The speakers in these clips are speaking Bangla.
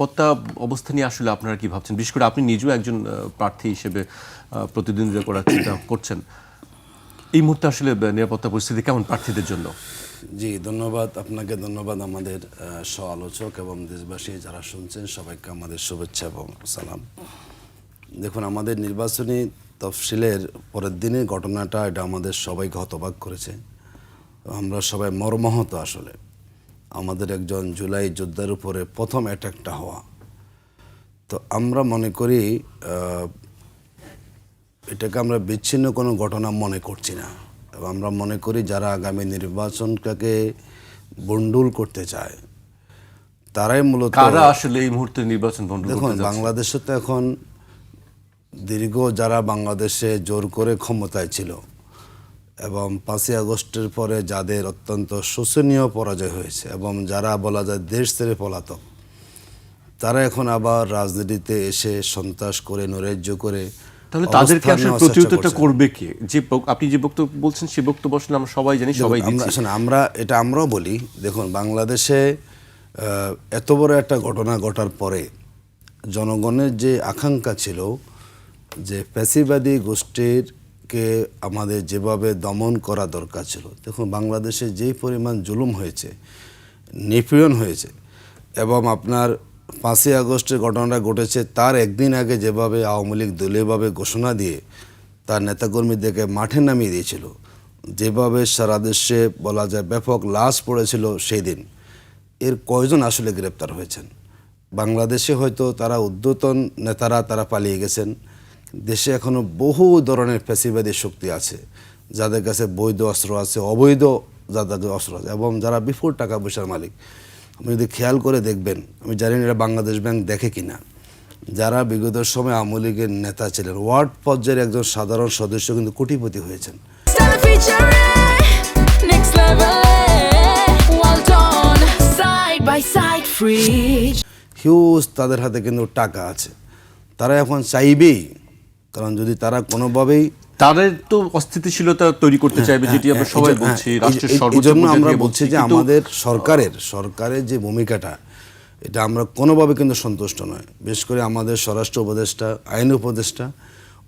নিরাপত্তা অবস্থা নিয়ে আসলে আপনারা কি ভাবছেন? বিশেষ করে আপনি নিজেও একজন প্রার্থী হিসেবে প্রতিদ্বন্দ্বিতা করার চিন্তা করছেন, এই মুহূর্তে আসলে নিরাপত্তা পরিস্থিতি কেমন প্রার্থীদের জন্য? জি, ধন্যবাদ। আপনাকে ধন্যবাদ আমাদের সহ আলোচক এবং দেশবাসী যারা শুনছেন, সবাইকে আমাদের শুভেচ্ছা এবং সালাম। দেখুন, আমাদের নির্বাচনী তফসিলের পরের দিনের ঘটনাটা, এটা আমাদের সবাইকে হতবাক করেছে। আমরা সবাই মর্মাহত আসলে। আমাদের একজন জুলাই যোদ্ধার উপরে প্রথম অ্যাটাকটা হওয়া। তো আমরা মনে করি এটাকে আমরা বিচ্ছিন্ন কোনো ঘটনা মনে করছি না। এবং আমরা মনে করি যারা আগামী নির্বাচনটাকে বন্ডুল করতে চায় তারাই মূলত কারা আসলে এই মুহূর্তে নির্বাচন দেখুন বাংলাদেশে তো এখন দীর্ঘ যারা বাংলাদেশে জোর করে ক্ষমতায় ছিল এবং পাঁচই আগস্টের পরে যাদের অত্যন্ত শোচনীয় পরাজয় হয়েছে এবং যারা বলা যায় দেশ ছেড়ে পলাতক তারা এখন আবার রাজনীতিতে এসে সন্ত্রাস করে নৈরাজ্য করে তাহলে তাদেরকে আসলে প্রতিহতটা করবে কে? যে আপনি যে বক্তব্য বলছেন সে বক্তব্য আসলে আমরা সবাই জানি সবাই আমরা আমরা এটা আমরাও বলি দেখুন বাংলাদেশে এত বড় একটা ঘটনা ঘটার পরে জনগণের যে আকাঙ্ক্ষা ছিল যে ফ্যাসিবাদী গোষ্ঠীরকে আমাদের যেভাবে দমন করা দরকার ছিল। দেখুন, বাংলাদেশে যেই পরিমাণ জুলুম হয়েছে, নিপীড়ন হয়েছে এবং আপনার পাঁচই আগস্টের ঘটনাটা ঘটেছে, তার একদিন আগে যেভাবে আওয়ামী লীগ দলীয়ভাবে ঘোষণা দিয়ে তার নেতাকর্মীদেরকে মাঠে নামিয়ে দিয়েছিল, যেভাবে সারা দেশে বলা যায় ব্যাপক লাশ পড়েছিল সেই দিন, এর কয়জন আসলে গ্রেপ্তার হয়েছেন? বাংলাদেশে হয়তো তারা উদ্যতন নেতারা তারা পালিয়ে গেছেন। দেশে এখনও বহু ধরনের ফ্যাসিবাদী শক্তি আছে যাদের কাছে বৈধ অস্ত্র আছে অবৈধ যাদের অস্ত্র আছে এবং যারা বিপুল টাকা পয়সার মালিক আপনি যদি খেয়াল করে দেখবেন আমি জানি না এটা বাংলাদেশ ব্যাংক দেখে কিনা যারা বিগত সময় আওয়ামী লীগের নেতা ছিলেন ওয়ার্ড পর্যায়ের একজন সাধারণ সদস্য কিন্তু কোটিপতি হয়েছেন Stella featuring next level. Well done, side by side, free. Huge তাদের হাতে কিন্তু টাকা আছে তারা এখন চাইবেই কারণ যদি তারা কোনোভাবেই তাদের তো অস্থিতিশীলতা তৈরি করতে চাইবে যেটি আমরা হ্যাঁ, সবাই বলছি হ্যাঁ, রাষ্ট্রের সর্বোচ্চ জন্য আমরা বলছি যে আমাদের সরকারের সরকারের যে ভূমিকাটা এটা আমরা কোনোভাবে কিন্তু সন্তুষ্ট নয়। বিশেষ করে আমাদের স্বরাষ্ট্র উপদেষ্টা আইন উপদেষ্টা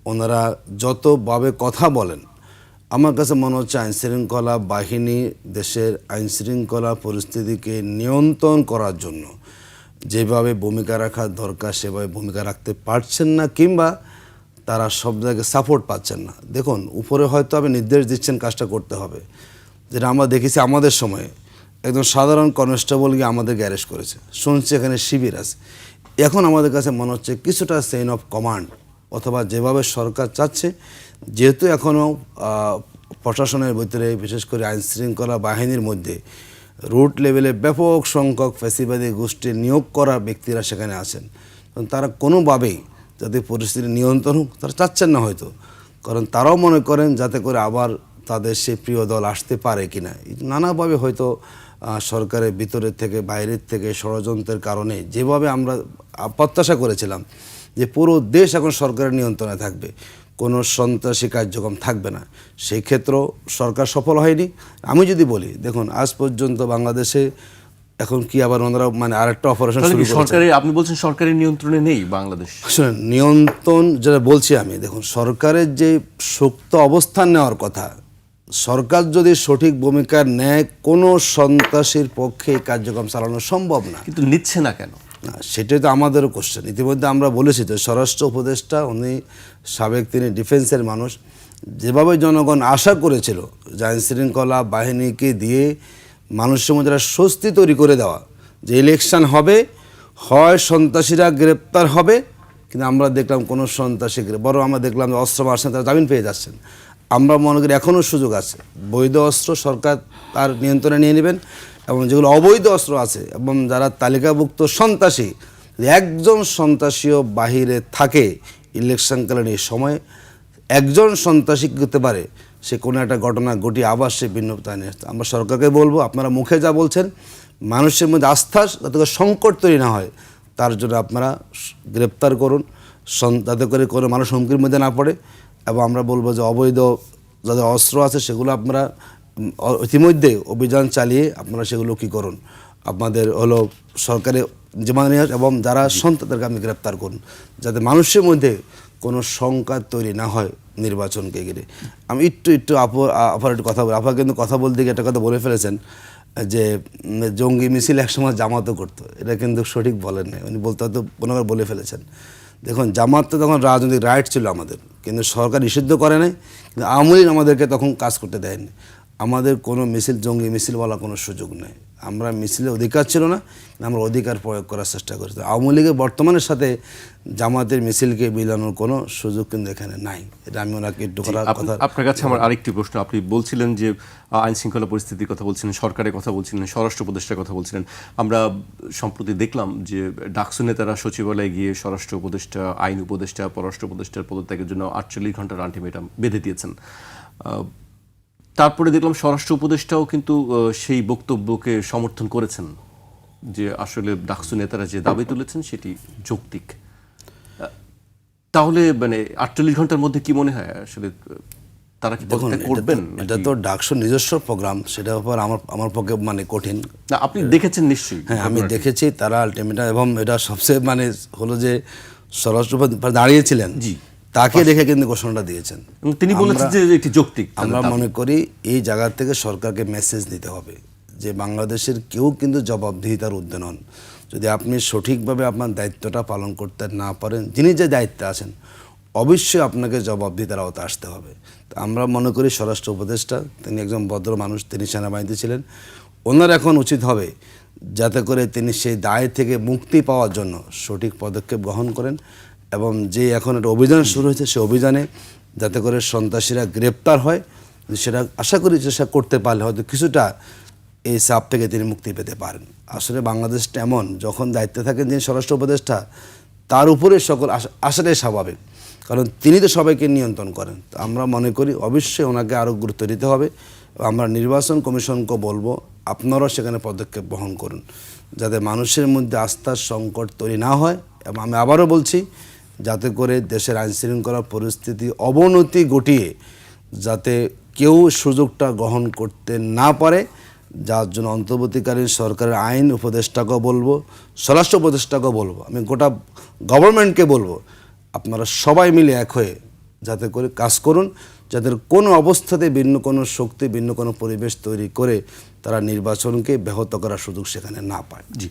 ওনারা যতভাবে কথা বলেন আমার কাছে মনে হচ্ছে আইন শৃঙ্খলা বাহিনী দেশের আইনশৃঙ্খলা পরিস্থিতিকে নিয়ন্ত্রণ করার জন্য যেভাবে ভূমিকা রাখা দরকার সেভাবে ভূমিকা রাখতে পারছেন না কিংবা তারা সব জায়গায় সাপোর্ট পাচ্ছেন না। দেখুন, উপরে হয়তো আপনি নির্দেশ দিচ্ছেন কাজটা করতে হবে। যেটা আমরা দেখেছি আমাদের সময়ে, একজন সাধারণ কনস্টেবল গিয়ে আমাদেরকে অ্যারেস্ট করেছে। শুনছি এখানে শিবির আছে। এখন আমাদের কাছে মনে হচ্ছে কিছুটা চেইন অফ কমান্ড অথবা যেভাবে সরকার চাচ্ছে, যেহেতু এখনও প্রশাসনের ভিতরে, বিশেষ করে আইন শৃঙ্খলা বাহিনীর মধ্যে রুট লেভেলে ব্যাপক সংখ্যক ফ্যাসিবাদী গোষ্ঠীর নিয়োগ করা ব্যক্তিরা সেখানে আছেন। তারা কোনোভাবেই যাতে পরিস্থিতি নিয়ন্ত্রণ হোক, তারা চাচ্ছেন না হয়তো। কারণ তারাও মনে করেন যাতে করে আবার তাদের সে প্রিয় দল আসতে পারে কিনা। নানাভাবে হয়তো সরকারের ভিতরের থেকে, বাইরের থেকে, ষড়যন্ত্রের কারণে যেভাবে আমরা প্রত্যাশা করেছিলাম যে পুরো দেশ এখন সরকারের নিয়ন্ত্রণে থাকবে, কোনো সন্ত্রাসী কার্যক্রম থাকবে না। সেই ক্ষেত্রেও সরকার সফল হয়নি। আমি যদি বলি, দেখুন, আজ পর্যন্ত বাংলাদেশে এখন কি আবার ওনারা মানে আরেকটা অপারেশন শুরু সরকারের আপনি বলছেন সরকারি নিয়ন্ত্রণে নেই বাংলাদেশ। শুনেন নিয়ন্ত্রণ যেটা বলছি আমি দেখুন সরকারের যে সুপ্ত অবস্থান নেওয়ার কথা সরকার যদি সঠিক ভূমিকা নেয় কোনো সন্ত্রাসীর পক্ষে কার্যক্রম চালানো সম্ভব না। কিন্তু নিচ্ছে না কেন? না সেটাই তো আমাদেরও কোশ্চেন ইতিমধ্যে আমরা বলেছি তো স্বরাষ্ট্র উপদেষ্টা উনি সাবেক তিনি ডিফেন্সের মানুষ। যেভাবে জনগণ আশা করেছিল যে আইন শৃঙ্খলা বাহিনীকে দিয়ে মানুষের মধ্যে একটা স্বস্তি তৈরি করে দেওয়া। যে ইলেকশন হবে, হয় সন্ত্রাসীরা গ্রেপ্তার হবে, কিন্তু আমরা দেখলাম কোনো সন্ত্রাসী বরং আমরা দেখলাম যে অস্ত্র মারছেন, তারা জামিন পেয়ে যাচ্ছেন। আমরা মনে করি এখনও সুযোগ আছে। বৈধ অস্ত্র সরকার তার নিয়ন্ত্রণে নিয়ে নেবেন এবং যেগুলো অবৈধ অস্ত্র আছে এবং যারা তালিকাভুক্ত সন্ত্রাসী, একজন সন্ত্রাসীও বাহিরে থাকে ইলেকশনকালীন এই সময়। একজন সন্ত্রাসী করতে পারে? সে কোনো একটা ঘটনা ঘটিয়ে আবার সে ভিন্নতা নিয়ে আসতে আমরা সরকারকে বলব আপনারা মুখে যা বলছেন মানুষের মধ্যে আস্থা যাতে করে সংকট তৈরি না হয় তার জন্য আপনারা গ্রেপ্তার করুন যাতে করে কোনো মানুষ হুমকির মধ্যে না পড়ে এবং আমরা বলব যে অবৈধ যাদের অস্ত্র আছে সেগুলো আপনারা ইতিমধ্যে অভিযান চালিয়ে আপনারা সেগুলো কী করুন। আপনাদের হলো সরকারি জমা নিয়ে এবং যারা সন্ত তাদেরকে আপনি গ্রেপ্তার করুন যাতে মানুষের মধ্যে কোনো শঙ্কা তৈরি না হয়। নির্বাচনকে ঘিরে। আমি একটু একটু আপর আপার একটু কথা বলি। আপা কিন্তু কথা বলতে গিয়ে একটা কথা বলে ফেলেছেন যে, জঙ্গি মিছিল একসময় জামাতও করতো। এটা কিন্তু সঠিক বলেন নাই। উনি বলতে হয়তো কোনোবার বলে ফেলেছেন। দেখুন, জামাত তো তখন রাজনৈতিক রাইট ছিল আমাদের। কিন্তু সরকার নিষিদ্ধ করে নাই। কিন্তু আওয়ামী লীগ আমাদেরকে তখন কাজ করতে দেয়নি। আমাদের কোনো মিছিল, জঙ্গি মিছিল বলা কোনো সুযোগ নেই। আমরা মিছিলে অধিকার ছিল না আমরা অধিকার প্রয়োগ করার চেষ্টা করেছি। আওয়ামী লীগের বর্তমানের সাথে জামাতের মিছিলকে মিলানোর কোনো সুযোগ কিন্তু এখানে নাই। এটা আমি ওনাকে একটু করার কথা আপনার কাছে আমার আরেকটি প্রশ্ন। আপনি বলছিলেন যে আইন শৃঙ্খলা পরিস্থিতির কথা বলছিলেন সরকারের কথা বলছিলেন স্বরাষ্ট্র উপদেষ্টার কথা বলছিলেন। আমরা সম্প্রতি দেখলাম যে ডাকসু নেতারা সচিবালয়ে গিয়ে স্বরাষ্ট্র উপদেষ্টা আইন উপদেষ্টা পররাষ্ট্র উপদেষ্টার পদত্যাগের জন্য আটচল্লিশ ঘণ্টার আলটিমেটাম বেঁধে দিয়েছেন। তারপরে দেখলাম স্বরাষ্ট্র উপদেষ্টাও কিন্তু সেই বক্তব্যকে সমর্থন করেছেন যে আসলে ডাকসু নেতারা যে দাবি তুলেছেন সেটি যৌক্তিক। তাহলে মানে আটচল্লিশ ঘণ্টার মধ্যে কি মনে হয় আসলে তারা কি দেখুন করবেন তো- এটা তো ডাকসুর নিজস্ব প্রোগ্রাম সেটার উপর আমার আমার পক্ষে মানে কঠিন। না আপনি দেখেছেন নিশ্চয়ই। হ্যাঁ আমি দেখেছি তারা আলটিমেটাম এবং এটা সবচেয়ে মানে হলো যে স্বরাষ্ট্র দাঁড়িয়েছিলেন। জি। তাকে দেখে কিন্তু ঘোষণাটা দিয়েছেন। তিনি বলেছেন যে এটি যৌক্তিক। আমরা মনে করি এই জায়গা থেকে সরকারকে মেসেজ দিতে হবে যে বাংলাদেশের কেউ কিন্তু জবাবদিহিতার ঊর্ধ্বে নন। যদি আপনি সঠিকভাবে আপনার দায়িত্বটা পালন করতে না পারেন যিনি যে দায়িত্বে আছেন অবশ্যই আপনাকে জবাবদিহিতার আওতা আসতে হবে। তো আমরা মনে করি স্বরাষ্ট্র উপদেষ্টা তিনি একজন ভদ্র মানুষ তিনি সেনাবাহিনীতে ছিলেন। ওনার এখন উচিত হবে যাতে করে তিনি সেই দায় থেকে মুক্তি পাওয়ার জন্য সঠিক পদক্ষেপ গ্রহণ করেন। এবং যে এখন একটা অভিযান শুরু হয়েছে সেই অভিযানে যাতে করে সন্ত্রাসীরা গ্রেপ্তার হয়, সেটা আশা করি চেষ্টা করতে পারলে হয়তো কিছুটা এই চাপ থেকে তিনি মুক্তি পেতে পারেন। আসলে বাংলাদেশটা এমন, যখন দায়িত্বে থাকেন যিনি স্বরাষ্ট্র উপদেষ্টা, তার উপরে সকল আসাটাই স্বাভাবিক। কারণ তিনি তো সবাইকে নিয়ন্ত্রণ করেন। তো আমরা মনে করি অবশ্যই ওনাকে আরও গুরুত্ব দিতে হবে। আমরা নির্বাচন কমিশনকে বলব, আপনারাও সেখানে পদক্ষেপ বহন করুন। যাতে মানুষের মধ্যে আস্থার সংকট তৈরি না হয়। এবং আমি আবারও বলছি যাতে করে দেশের আইন শৃঙ্খলা পরিস্থিতি অবনতি ঘটিয়ে যাতে কেউ সুযোগটা গ্রহণ করতে না পারে, যার জন্য অন্তর্বর্তীকালীন সরকারের আইন উপদেষ্টাকেও বলব, স্বরাষ্ট্র উপদেষ্টাকেও বলব, আমি গোটা গভর্নমেন্টকে বলব, আপনারা সবাই মিলে এক হয়ে যাতে করে কাজ করুন, যাতে কোনো অবস্থাতে ভিন্ন কোনো শক্তি, ভিন্ন কোনো পরিবেশ তৈরি করে তারা নির্বাচনকে ব্যাহত করার সুযোগ সেখানে না পায়। জি।